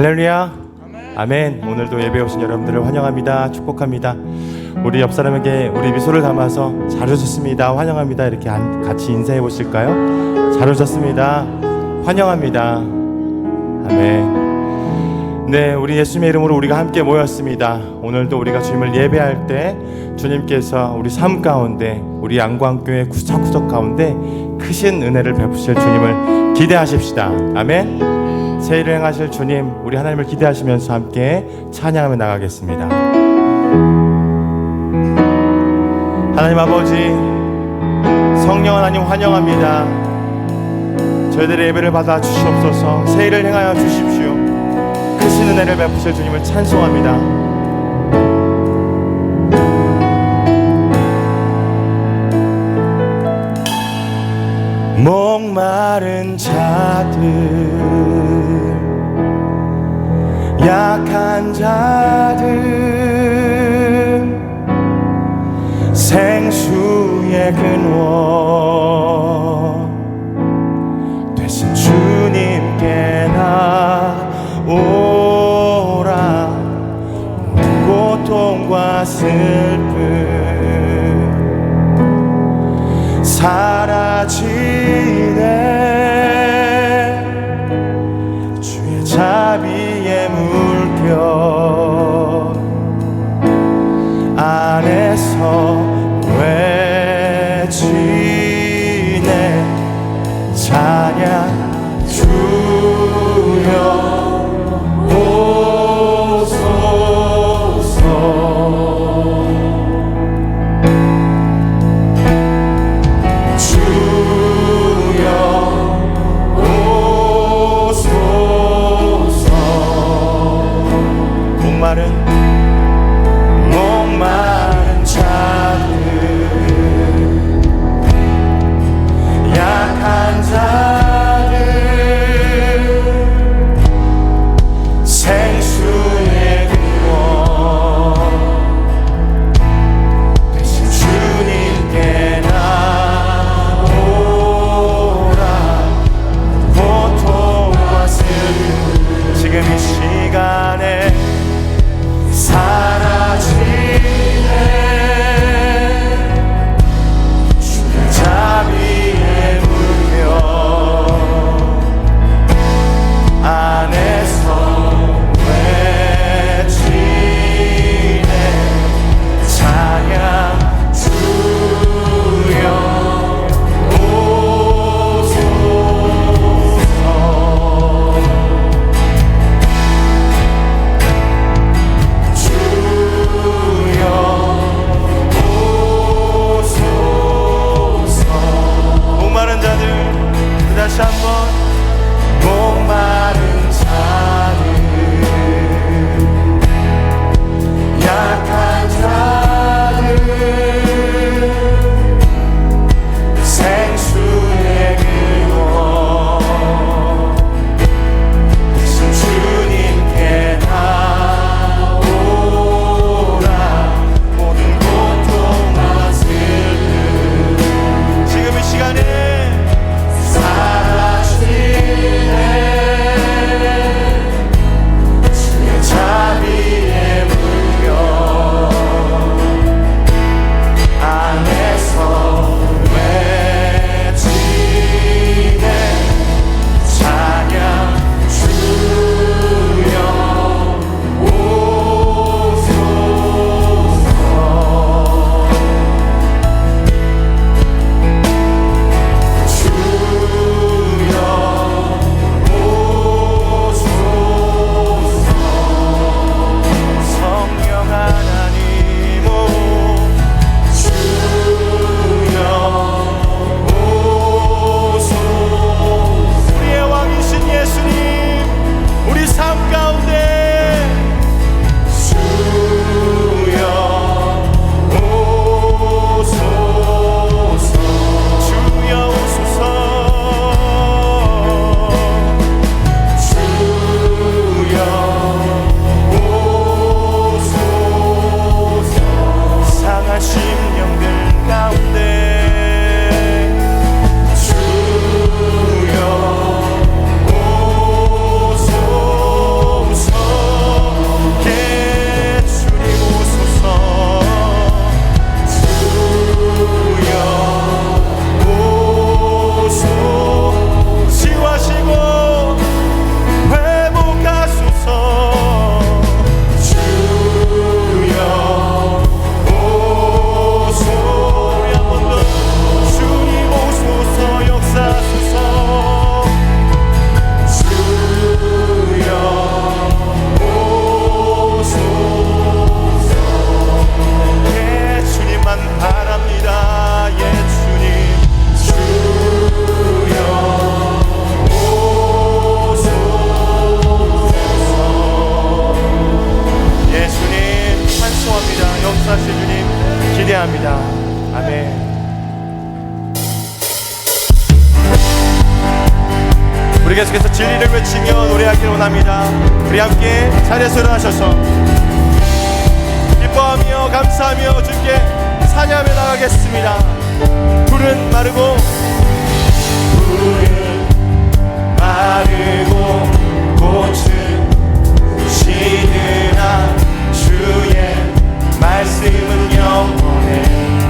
할렐루야. 아멘. 오늘도 예배 오신 여러분들을 환영합니다. 축복합니다. 우리 옆 사람에게 우리 미소를 담아서 잘 오셨습니다. 환영합니다. 이렇게 안- 같이 인사해 보실까요? 잘 오셨습니다. 환영합니다. 아멘. 네, 우리 예수님의 이름으로 우리가 함께 모였습니다. 오늘도 우리가 주님을 예배할 때 주님께서 우리 삶 가운데 우리 양광교회 구석구석 가운데 크신 은혜를 베푸실 주님을 기대하십시다. 아멘. 새 일을 행하실 주님, 우리 하나님을 기대하시면서 함께 찬양하며 나가겠습니다. 하나님 아버지, 성령 하나님 환영합니다. 저희들의 예배를 받아 주시옵소서. 새 일을 행하여 주십시오. 크신 은혜를 베푸실 주님을 찬송합니다. 목마른 자들 약한 자들 생수의 근원 우리 계속해서 진리를 외치며 노래하기를 원합니다. 우리 함께 자리에서 일어나셔서 기뻐하며 감사하며 주께 찬양하며 나가겠습니다. 불은 마르고 불은 마르고 꽃은 시드나 주의 말씀은 영원해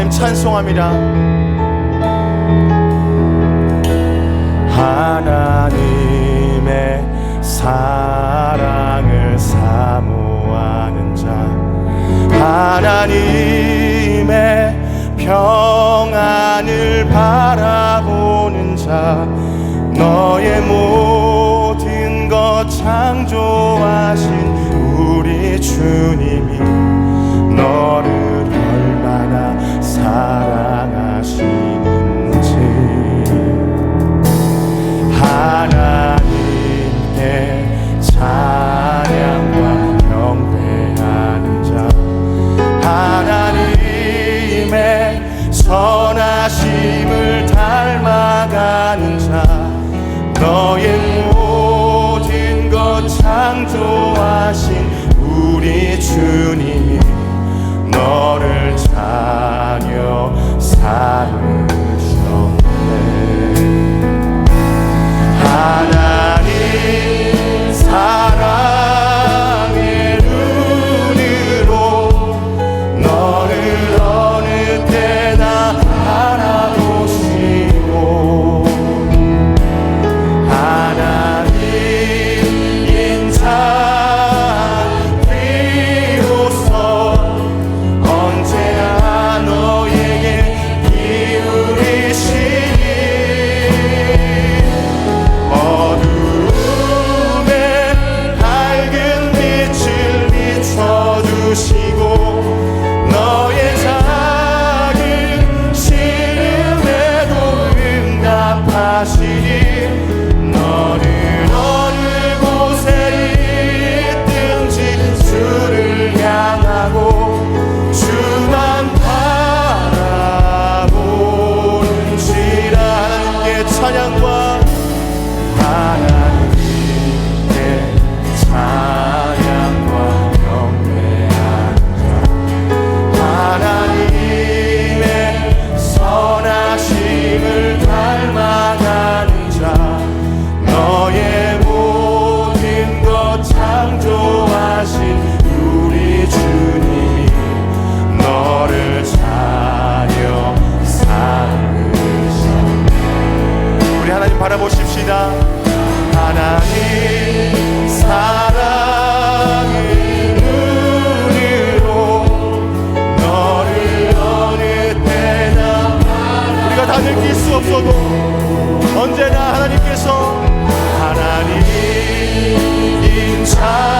하나님 찬송합니다. 하나님의 사랑을 사모하는 자 하나님. 하심을 닮아가는 자 너의 모든 것 창조하신 우리 주님이 너를 자녀 사랑 他让我。 느낄 수 없어도 언제나 하나님께서 하나님 인 자